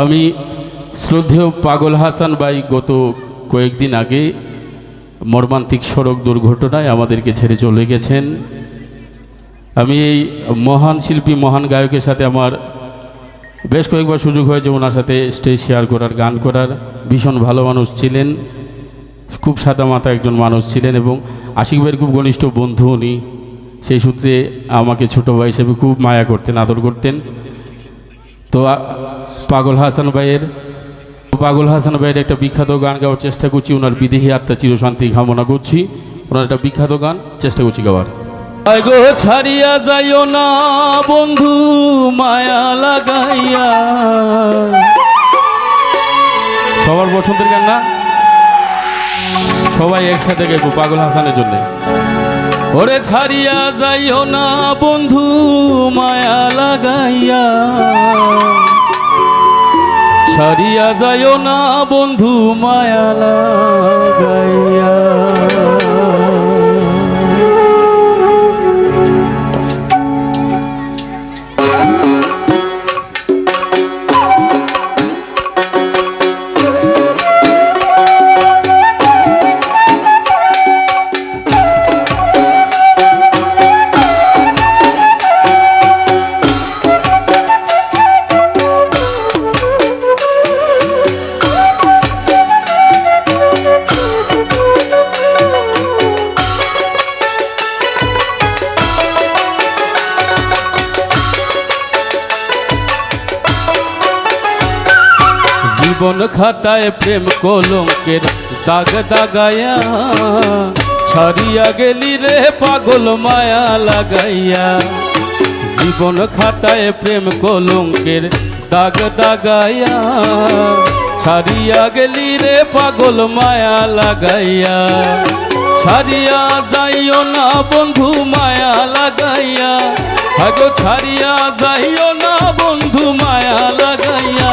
আমি শ্রদ্ধেয় পাগল হাসান ভাই গত কয়েকদিন আগে মর্মান্তিক সড়ক দুর্ঘটনায় আমাদেরকে ছেড়ে চলে গেছেন। আমি এই মহান শিল্পী, মহান গায়কের সাথে আমার বেশ কয়েকবার সুযোগ হয়েছে ওনার সাথে স্টেজ শেয়ার করার, গান করার। ভীষণ ভালো মানুষ ছিলেন, খুব সাদা মাথা একজন মানুষ ছিলেন এবং আশিক ভাইয়ের খুব ঘনিষ্ঠ বন্ধু উনি। সেই সূত্রে আমাকে ছোটো ভাই হিসেবে খুব মায়া করতেন, আদর করতেন। তো পাগল হাসান ভাইয়ের পাগল হাসান ভাইয়ের একটা বিখ্যাত গান গাওয়ার চেষ্টা করছি। ওনার বিদেহী আত্মা চিরশান্তি কামনা করছি। ওনার একটা বিখ্যাত গান চেষ্টা করছি গাওয়ার। গো ছাড়িয়া যাইও না বন্ধু মায়া লাগাইয়া। সবার পছন্দের গান না? সবাই একসাথে গাইবো পাগল হাসানের জন্য। ওরে ছাড়িয়া যাইও না বন্ধু মায়া লাগাইয়া। ছাড়িয়া যায় না বন্ধু মায়া লাগাইয়া। জীবন খাতায় প্রেম কলঙ্কের দাগ দাগায়া ছাড়িয়া গেলি রে পাগল মায়া লাগাইয়া। জীবন খাতায় প্রেম কলঙ্কের দাগ দাগায়া ছাড়িয়া গেলি রে পাগল মায়া লাগাইয়া। ছাড়িয়া যাইও না বন্ধু মায়া লাগাইয়া, হাগো ছাড়িয়া যাইও না বন্ধু মায়া লাগাইয়া।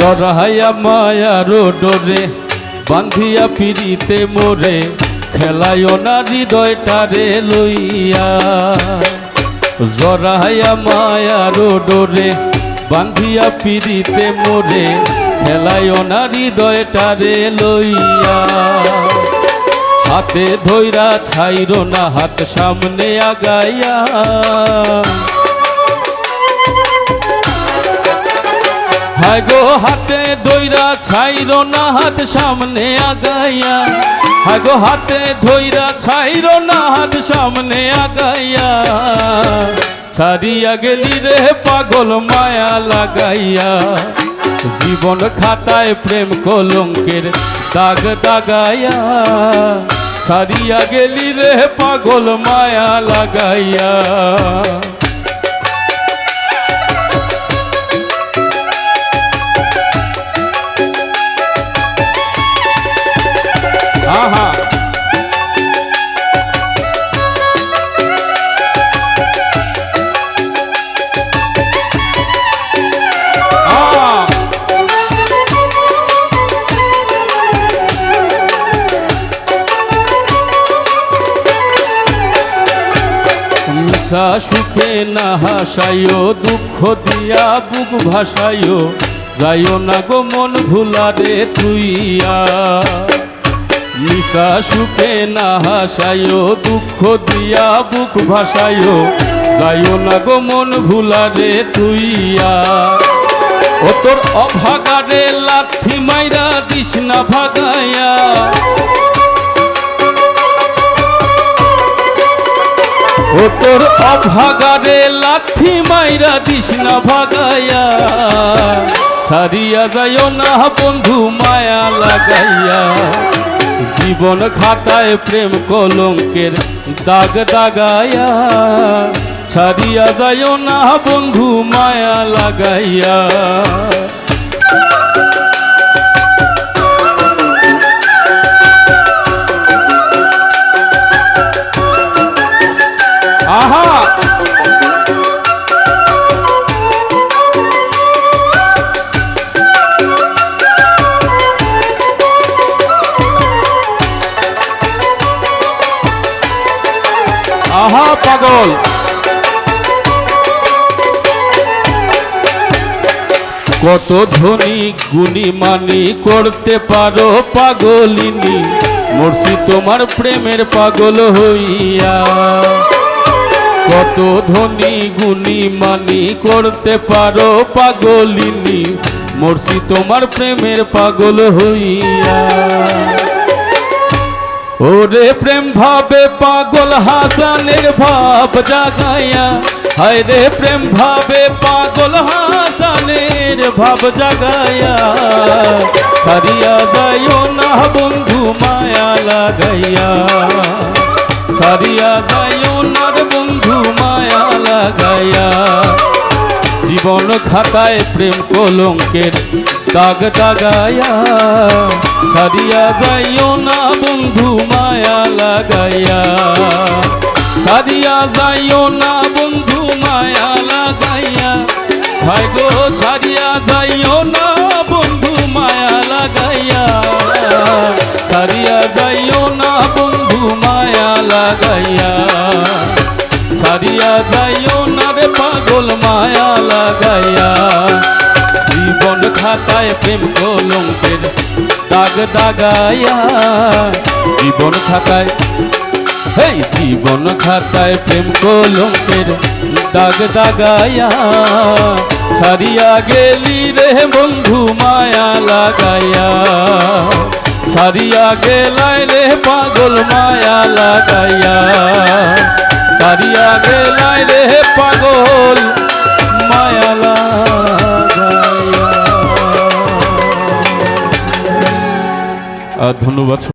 জরাহাইয়া মায়ার ডোরে বান্ধিয়া পিড়িতে মোরে, খেলাইও না হৃদয়টারে লইয়া। জরাহাইয়া মায়ার ডোরে বান্ধিয়া পিড়িতে মোরে, খেলাইও না হৃদয়টারে লইয়া। হাতে ধৈরা ছাইরো না হাত, সামনে আগাইয়া। হায় গো হাতে ধৈরা ছাইরো না হাত সামনে আগাইয়া। হায় গো হাতে ধৈরা ছাইরো না হাত সামনে আগাইয়া। ছাড়িয়া গেলি রে পাগল মায়া লাগাইয়া। জীবন খাতায় প্রেম কলঙ্কের দাগ দাগাইয়া। ছাড়িয়া গেলি রে পাগল মায়া লাগাইয়া। মিশা সুখে না হাসাইও, দুঃখ দিয়া বুক ভাসাইও, যাইও না গো মন ভুলারে তুইয়া। নিশা সুখে না হাসাইও, দুঃখ দিয়া বুক ভাসাইও, যাইও না গো মন ভুলারে তুইয়া। ও তোর অভাগারে লাথি মাইরা দিস না ভাগাইয়া। ও তোর অভাগারে লাথি মাইরা দিস না ভাগাইয়া। ছাড়িয়া যাইও না বন্ধু মায়া লাগাইয়া। জীবন খাতায় প্রেম কলঙ্কের দাগ দাগাইয়া। ছাড়িয়া যাইও না বন্ধু মায়া লাগাইয়া। পাগল কত ধনী গুণী মানি করতে পারো পাগলিনী, মরছি তোমার প্রেমের পাগল হইয়া। কত ধনী গুণী মানি করতে পারো পাগলিনী, মরছি তোমার প্রেমের পাগল হইয়া। ওরে প্রেম ভাবে পাগল হাসানের ভাব জাগাইয়া। হায় রে প্রেম ভাবে পাগল হাসানের ভাব জাগাইয়া। ছাড়িয়া যাইও না বন্ধু মায়া লাগাইয়া। ছাড়িয়া যাইও না বন্ধু মায়া লাগাইয়া। জীবন খাতায় প্রেম কলঙ্কের দাগ দাগায়া ছাড়িয়া যাইও না বন্ধু, মায়া লাগাইয়া। ছাড়িয়া যাইও না বন্ধু, মায়া লাগাইয়া। ভাই গো ছাড়িয়া যাইও না বন্ধু, মায়া লাগাইয়া। ছাড়িয়া যাইও না বন্ধু, মায়া লাগাইয়া। ছাড়িয়া যাইও না রে পাগল, মায়া লাগাইয়া। জীবন খাতায় প্রেম কলঙ্কের দাগ দাগাইয়া, জীবন খাতায়, হেই, জীবন খাতায় প্রেম কলঙ্কের দাগ দাগাইয়া, ছাড়িয়া গেলি রে বন্ধু মায়া লাগাইয়া, ছাড়িয়া গেলাই রে পাগল মায়া লাগাইয়া, ছাড়িয়া গেলাই রে পাগল ধন্যবাদ